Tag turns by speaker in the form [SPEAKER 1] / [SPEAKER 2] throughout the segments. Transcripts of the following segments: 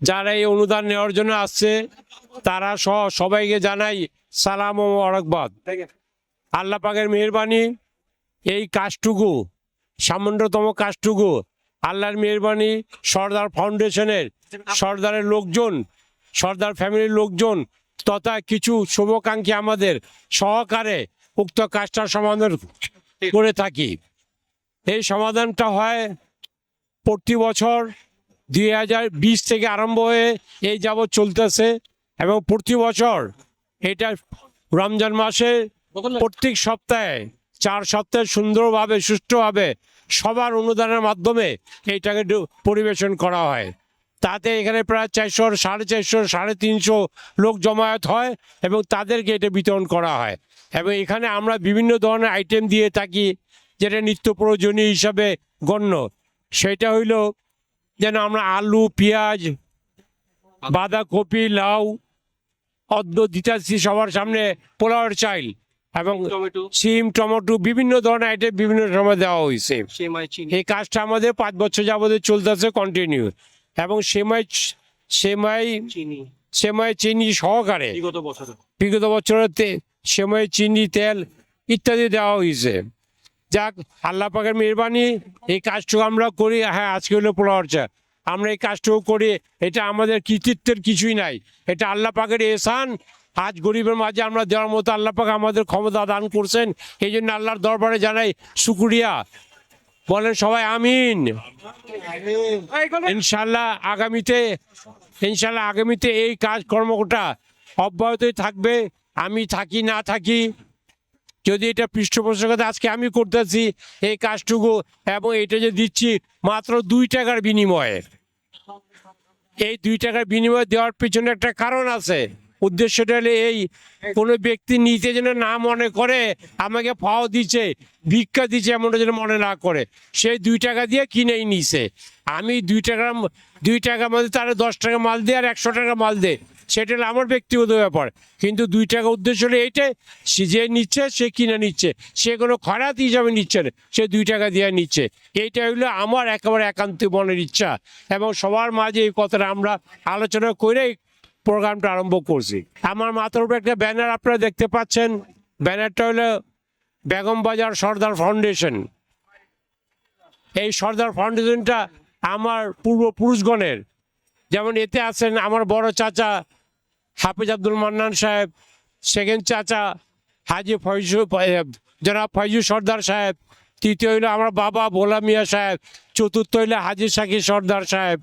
[SPEAKER 1] যারা এই অনুদান নেওয়ার জন্য আসছে, তারা সহ সবাইকে জানাই সালাম ও অরকবাদ আল্লাহ পাকের মেহরবানি, এই কাজটুকু, সামান্যতম কাজটুকু, আল্লাহর মেহরবানি, সর্দার ফাউন্ডেশনের, সর্দারের লোকজন, সর্দার ফ্যামিলির লোকজন, তথা কিছু শুভাকাঙ্ক্ষী আমাদের সহকারে উক্ত কাজটার সমাধান করে থাকি। এই সমাধানটা হয় প্রতি বছর দুই হাজার বিশ থেকে আরম্ভ হয়ে এই যাবৎ চলতেছে এবং প্রতি বছর এটা রমজান মাসে প্রত্যেক সপ্তাহে চার সপ্তাহে সুন্দরভাবে, সুষ্ঠুভাবে সবার অনুদানের মাধ্যমে এইটাকে পরিবেশন করা হয়। তাতে এখানে প্রায় চারশো, সাড়ে চারশো, সাড়ে তিনশো লোক জমায়েত হয় এবং তাদেরকে এটা বিতরণ করা হয়। এবং এখানে আমরা বিভিন্ন ধরনের আইটেম দিয়ে থাকি, যেটা নিত্য প্রয়োজনীয় হিসাবে গণ্য। সেটা হইল যেন আমরা আলু পেঁয়াজ বাঁধাকপি লাউ অদ্য দিতাছি সবার সামনে পোলাওয়ের চাইল এবং
[SPEAKER 2] টমেটো।
[SPEAKER 1] সিম টমেটো বিভিন্ন ধরনের আইটেম বিভিন্ন সময় দেওয়া হয়েছে। এই কাজটা আমাদের পাঁচ বছর যাবত চলতেছে কন্টিনিউ এবং সেমাই সেমাই সেমাই চিনি সহকারে
[SPEAKER 2] বিগত বছরে।
[SPEAKER 1] সেমাই চিনি তেল ইত্যাদি দেওয়া হয়েছে। যাক আল্লাহ পাকের মেহরবানি, এই কাজটুকু আমরা করি হ্যাঁ আজকে হলো পোলাওয়ার চা আমরা এই কাজটুকু করি, এটা আমাদের কৃতিত্বের কিছুই নাই। এটা আল্লাহ পাকের এসান আজ গরিবের মাঝে আমরা দেওয়ার মতো আল্লাহ পাক আমাদের ক্ষমতা দান করছেন, এই জন্য আল্লাহর দরবারে জানাই শুকুরিয়া। বলেন সবাই আমিন। ইনশাল্লাহ আগামীতে ইনশাল্লাহ আগামীতে এই কাজ কর্মটা অব্যাহতই থাকবে। আমি থাকি, না থাকি যদি এটা পৃষ্ঠপোষকতা আজকে আমি করতেছি, এই কাজটুকু এবং এটা যে দিচ্ছি মাত্র দুই টাকার বিনিময়ে। এই দুই টাকার বিনিময়ে দেওয়ার পিছনে একটা কারণ আছে। উদ্দেশ্যটা হলে এই, কোনো ব্যক্তি নিতে যেন না মনে করে, আমাকে ফাও দিচ্ছে, ভিক্ষা দিচ্ছে এমনটা যেন মনে না করে। সেই দুই টাকা দিয়ে কিনেই নিছে। আমি দুই টাকা দুই টাকা মধ্যে তারা দশ টাকা মাল দিয়ে আর একশো টাকা মাল দে। সেটা আমার ব্যক্তিগত ব্যাপার। কিন্তু দুই টাকা উদ্দেশ্য হলো এইটাই, সে যে নিচ্ছে, সে কিনে নিচ্ছে। সে কোনো খরাত হিসাবে নিচ্ছে না, সে দুই টাকা দিয়ে নিচ্ছে। এইটা হলো আমার একেবারে একান্ত মনের ইচ্ছা এবং সবার মাঝে এই কথাটা আমরা আলোচনা করে প্রোগ্রামটা আরম্ভ করছি। আমার মাথার উপরে একটা ব্যানার আপনারা দেখতে পাচ্ছেন। ব্যানারটা হলো বেগম বাজার সর্দার ফাউন্ডেশন। এই সর্দার ফাউন্ডেশনটা আমার পূর্বপুরুষগণের। যেমন এতে আছেন আমার বড় চাচা হাফিজ আব্দুল মান্নান সাহেব, সেকেন্ড চাচা হাজি ফয়জু জনাব ফয়জু সর্দার সাহেব, তৃতীয় হইল আমার বাবা ভোলা মিয়া সাহেব, চতুর্থ হইল হাজি সাকি সর্দার সাহেব।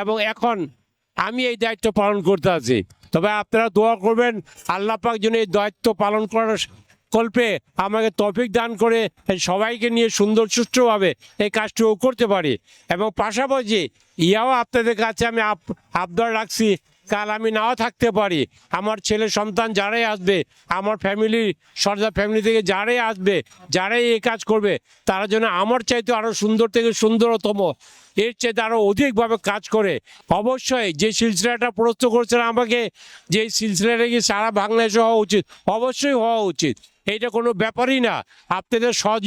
[SPEAKER 1] এবং এখন আমি এই দায়িত্ব পালন করতে আছি। তবে আপনারা দোয়া করবেন, আল্লাহ পাক যেন এই দায়িত্ব পালন করার কল্পে আমাকে তফিক দান করে সবাইকে নিয়ে সুন্দর সুষ্ঠুভাবে এই কাজটুকু করতে পারি। এবং পাশাপাশি ইয়াও আপনাদের কাছে আমি আপ- আবদার রাখছি কাল আমি নাও থাকতে পারি। আমার ছেলে সন্তান যারাই আসবে, আমার ফ্যামিলি সর্দার ফ্যামিলি থেকে যারাই আসবে, যারাই এই কাজ করবে, তারা যেন আমার চাইতে আরও সুন্দর থেকে সুন্দরতম, এর চাইতে আরও অধিকভাবে কাজ করে। অবশ্যই যে সিলসিলাটা প্রস্তুত করেছেন আমাকে, যে সিলসিলাটা কি সারা বাংলাদেশে হওয়া উচিত? অবশ্যই হওয়া উচিত। এইটা কোনো ব্যাপারই না। আপনাদের সদ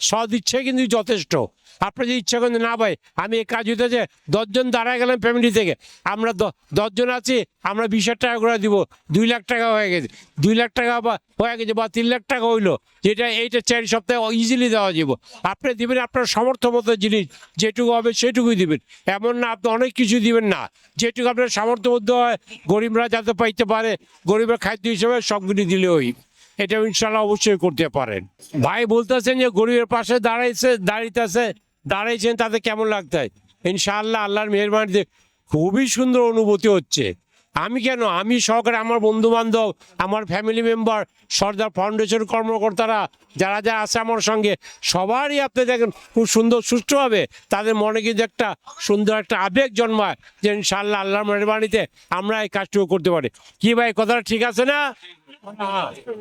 [SPEAKER 1] সদ ইচ্ছে কিন্তু যথেষ্ট। আপনি যে ইচ্ছা করেন না ভাই, আমি এই কাজ হইতেছে, দশজন দাঁড়ায় গেলাম ফ্যামিলি থেকে। আমরা দশজন আছি, আমরা বিশ হাজার টাকা করে দিব। দুই লাখ টাকা হয়ে গেছে। দুই লাখ টাকা বা, হয়ে গেছে বা, তিন লাখ টাকা হইল। যেটা, এইটা চার সপ্তাহে ইজিলি দেওয়া যাব আপনি দিবেন আপনার সামর্থ্য মতো জিনিস, যেটুকু হবে সেটুকুই দিবেন। এমন না, আপনি অনেক কিছু দিবেন না। যেটুকু আপনার সামর্থ্য মধ্যে হয়, গরিবরা যাতে পাইতে পারে, গরিবের খাদ্য হিসেবে সবগুলি দিলেই এটা ইনশাল্লাহ অবশ্যই করতে পারেন। ভাই বলতেছেন যে গরিবের পাশে দাঁড়াইছে দাঁড়িয়েছে দাঁড়াইছেন, তাতে কেমন লাগতে ইনশাল্লাহ আল্লাহর মেহরবানিতে খুবই সুন্দর অনুভূতি হচ্ছে। আমি কেন? আমি সহকারে আমার বন্ধু বান্ধব আমার ফ্যামিলি মেম্বার সর্দার ফাউন্ডেশন কর্মকর্তারা, যারা যারা আছে আমার সঙ্গে, সবারই আপনি দেখেন খুব সুন্দর সুষ্ঠু হবে। তাদের মনে কিন্তু একটা সুন্দর একটা আবেগ জন্মায় যে ইনশাআল্লাহ আল্লাহর মেহরবানিতে আমরা এই কাজটুকু করতে পারি। কি ভাই, কথাটা ঠিক আছে না?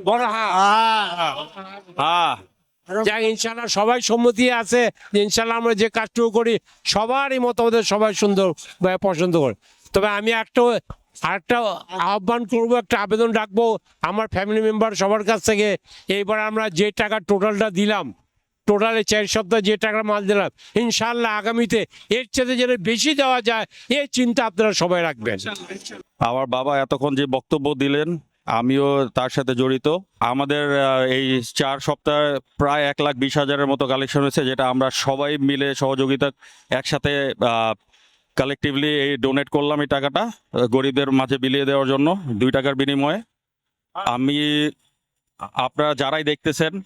[SPEAKER 1] বড় ইনশাল্লাহ সবাই সম্মতি আছে ইনশাল্লাহ আমরা যে কাজটুকু করি, সবারই মতামতের সবাই সুন্দর পছন্দ করে। তবে আমি একটা আরেকটা আহ্বান করব, একটা আবেদন রাখব আমার ফ্যামিলি মেম্বার সবার কাছ থেকে। এইবার আমরা যে টাকা টোটালটা দিলাম টোটালে চার সপ্তাহ যে টাকা মাল দিলাম ইনশাল্লাহ আগামীতে এর চেয়ে যেন বেশি দেওয়া যায়, এই চিন্তা আপনারা সবাই রাখবেন।
[SPEAKER 3] আমার বাবা এতক্ষণ যে বক্তব্য দিলেন, আমিও তার সাথে জড়িত। আমাদের এই চার সপ্তাহে প্রায় এক লাখ বিশ হাজারের মতো কালেকশন হয়েছে, যেটা আমরা সবাই মিলে সহযোগিতা একসাথে কালেকটিভলি এই ডোনেট করলাম এই টাকাটা, গরিবদের মাঝে বিলিয়ে দেওয়ার জন্য, দুই টাকার বিনিময়ে। আমি, আপনারা যারাই দেখতেছেন,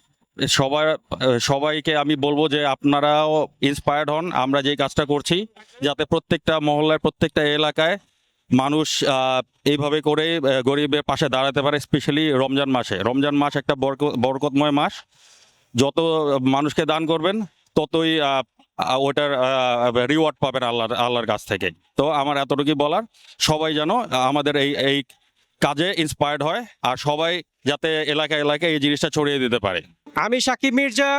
[SPEAKER 3] সবার, সবাইকে আমি বলব যে আপনারাও ইন্সপায়ার্ড হন, আমরা যে কাজটা করছি, যাতে প্রত্যেকটা মহল্লার প্রত্যেকটা এলাকায় মানুষ এইভাবে করে গরিবের পাশে দাঁড়াতে পারে স্পেশালি রমজান মাসে। রমজান মাস একটা বরক- বরকতময় মাস। যত মানুষকে দান করবেন, ততই ওটার রিওয়ার্ড পাবেন আল্লাহর আল্লাহর কাছ থেকে। তো আমার এতটুকুই বলার, সবাই যেন আমাদের এই এই কাজে ইন্সপায়ার্ড হয়, আর সবাই যাতে এলাকা এলাকায় এই জিনিসটা ছড়িয়ে দিতে পারে।
[SPEAKER 4] আমি সাকিব মির্জা,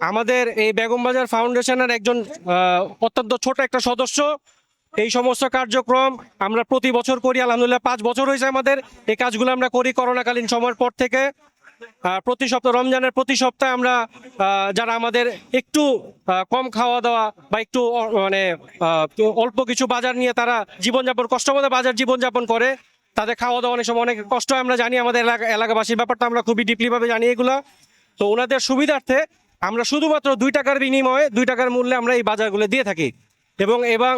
[SPEAKER 4] আমাদের এই বেগম বাজার ফাউন্ডেশনের একজন অত্যন্ত ছোট একটা সদস্য। এই সমস্ত কার্যক্রম আমরা প্রতি বছর করি, আলহামদুলিল্লাহ পাঁচ বছর হয়েছে আমাদের। এই কাজগুলো আমরা করি করোনাকালীন সময়ের পর থেকে। প্রতি সপ্তাহ, রমজানের প্রতি সপ্তাহে আমরা যারা আমাদের একটু কম খাওয়া দাওয়া বা একটু মানে অল্প কিছু বাজার নিয়ে তারা জীবনযাপন, কষ্ট কষ্টময় বাজার জীবনযাপন করে, তাদের খাওয়া দাওয়া অনেক সময় অনেক কষ্ট আমরা জানি আমাদের এলাকা, এলাকাবাসীর ব্যাপারটা আমরা খুবই ডিপলি ভাবে জানি এগুলা। তো ওনাদের সুবিধার্থে আমরা শুধুমাত্র দুই টাকার বিনিময়ে, দুই টাকার মূল্যে আমরা এই বাজারগুলো দিয়ে থাকি। এবং এবং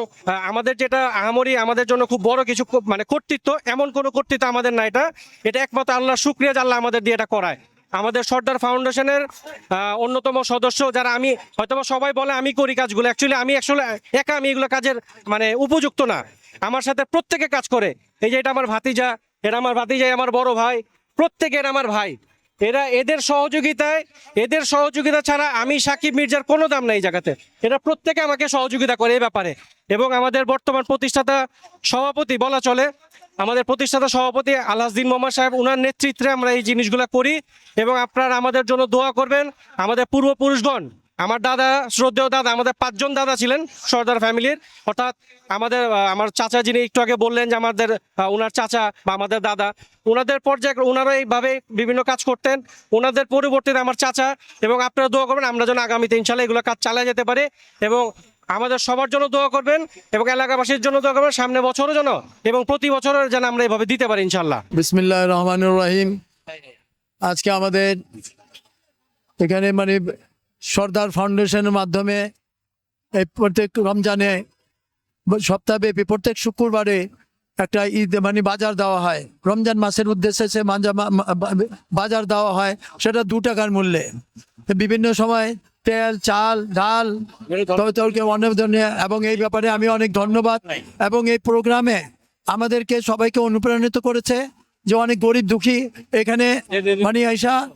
[SPEAKER 4] আমাদের যেটা আহামরি আমাদের জন্য খুব বড় কিছু মানে কর্তৃত্ব, এমন কোনো কর্তৃত্ব আমাদের না এটা। এটা একমাত্র আল্লাহ শুক্রিয়া যে আল্লাহ আমাদের দিয়ে এটা করায়। আমাদের সর্দার ফাউন্ডেশনের অন্যতম সদস্য যারা আমি, হয়তোবা সবাই বলে আমি করি কাজগুলো অ্যাকচুয়ালি আমি আসলে একা আমি এগুলো কাজের মানে উপযুক্ত না। আমার সাথে প্রত্যেকে কাজ করে। এই যে এটা আমার ভাতিজা, এটা আমার ভাতিজা আমার বড় ভাই, প্রত্যেকের আমার ভাই। এরা এদের সহযোগিতায়, এদের সহযোগিতা ছাড়া আমি সাকিব মির্জার কোনো দাম নাই জায়গাতে। এরা প্রত্যেকে আমাকে সহযোগিতা করে এই ব্যাপারে। এবং আমাদের বর্তমান প্রতিষ্ঠাতা সভাপতি, বলা চলে, আমাদের প্রতিষ্ঠাতা সভাপতি আলহাসদিন মোহাম্মদ সাহেব ওনার নেতৃত্বে আমরা এই জিনিসগুলো করি। এবং আপনারা আমাদের জন্য দোয়া করবেন, আমাদের পূর্বপুরুষগণ। আমার দাদা, শ্রদ্ধেয় দাদা, আমাদের পাঁচজন দাদা ছিলেন সর্দার ফ্যামিলির। অর্থাৎ আমাদের আমার চাচা যিনি একটু আগে বললেন যে আমাদের ওনার চাচা বা আমাদের দাদা ওনাদের পর্যায়ে ওনারা এইভাবে বিভিন্ন কাজ করতেন। ওনাদের পরিবর্তে আমার চাচা, এবং আপনারা দোয়া করবেন, আমরা যেন আগামীতে ইনশাল্লাহ এগুলো কাজ চালিয়ে যেতে পারি, এবং আমাদের সবার জন্য দোয়া করবেন, এবং এলাকাবাসীর জন্য দোয়া করবেন, সামনে বছরও যেন, এবং প্রতি বছরের যেন আমরা এভাবে দিতে পারি ইনশাল্লাহ।
[SPEAKER 5] বিসমিল্লাহ রহমানুর রহিম। আজকে আমাদের এখানে মানে সর্দার ফাউন্ডেশনের মাধ্যমে এই প্রত্যেক রমজানে সপ্তাহব্যাপী প্রত্যেক শুক্রবারে একটা ঈদ মানে বাজার দেওয়া হয়। রমজান মাসের উদ্দেশ্যে সে মাজা- মা- মা- বা- বাজার দেওয়া হয়, সেটা দু টাকার মূল্যে। বিভিন্ন সময় তেল, চাল, ডাল অনেক ধরনের, এবং এই ব্যাপারে আমি অনেক ধন্যবাদ। এবং এই প্রোগ্রামে আমাদেরকে সবাইকে অনুপ্রাণিত করেছে যে অনেক গরিব দুঃখী এখানে মানে আইসা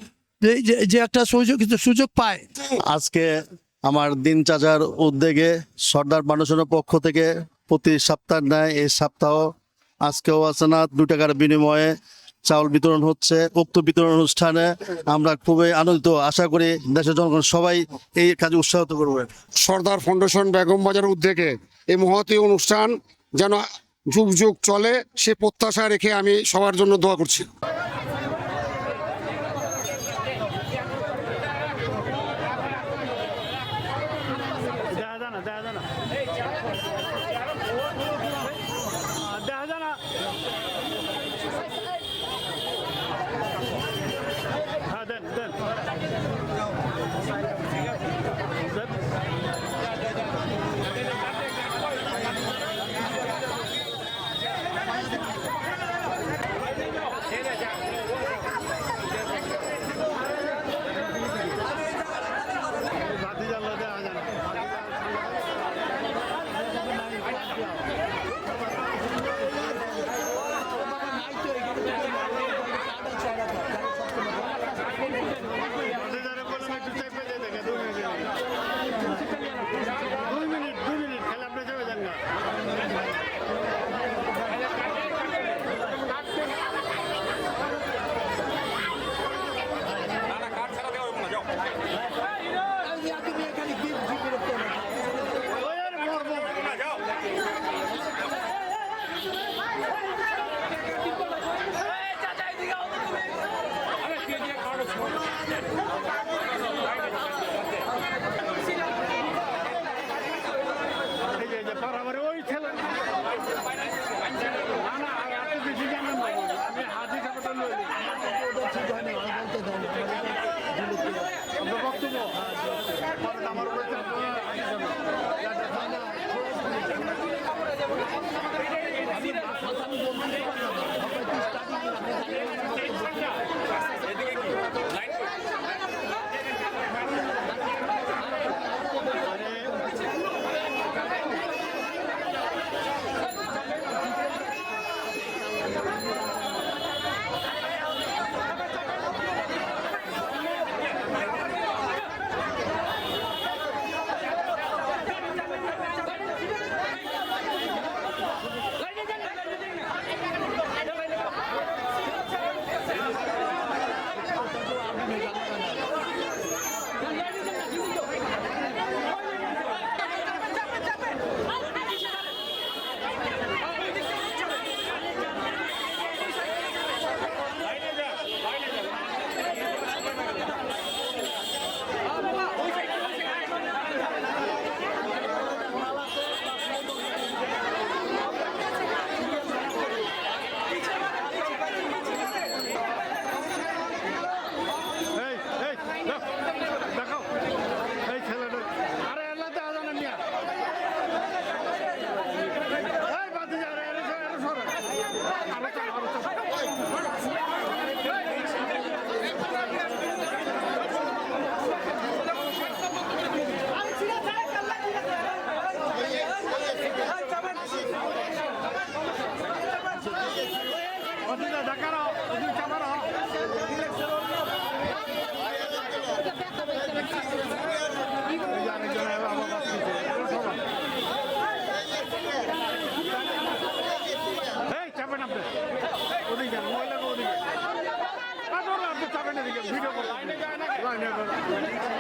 [SPEAKER 5] যে- একটা সুযোগ সুযোগ পায়।
[SPEAKER 6] আজকে আমার দিন চাচার উদ্যোগে সর্দার মানুষের পক্ষ থেকে প্রতি সপ্তাহ নেয় এই সপ্তাহ আজকেও আছে না দু টাকার বিনিময়ে চাউল বিতরণ হচ্ছে উক্ত বিতরণ অনুষ্ঠানে আমরা খুবই আনন্দিত। আশা করি দেশের জনগণ সবাই এই কাজে উৎসাহিত করবে।
[SPEAKER 7] সর্দার ফাউন্ডেশন বেগম বাজার উদ্যোগে এই মহতী অনুষ্ঠান যেন যুগ যুগ চলে সে প্রত্যাশা রেখে আমি সবার জন্য দোয়া করছি।
[SPEAKER 8] কারণ আমার
[SPEAKER 5] উপরে আমি never.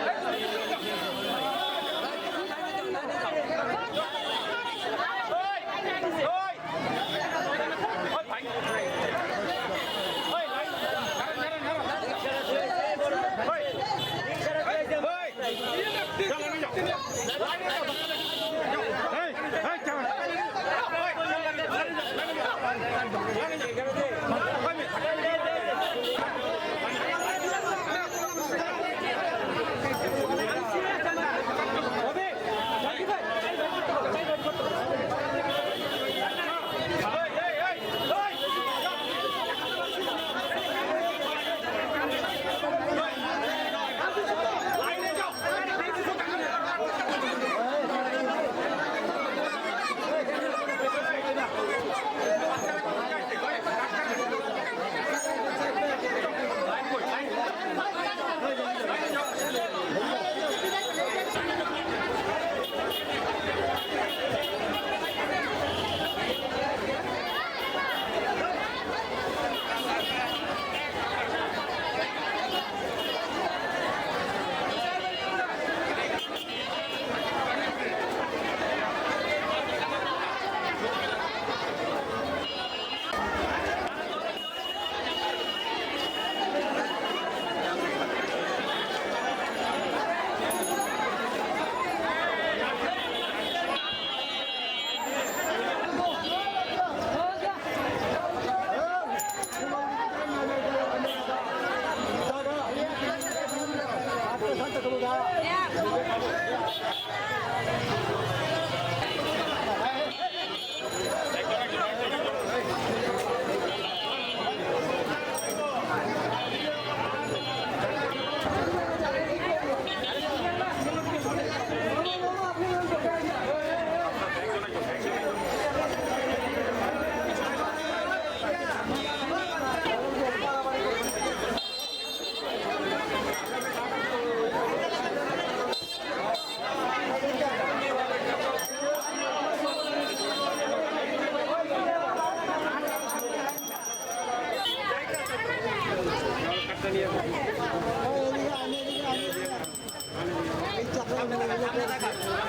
[SPEAKER 5] 他们那个，他们那个。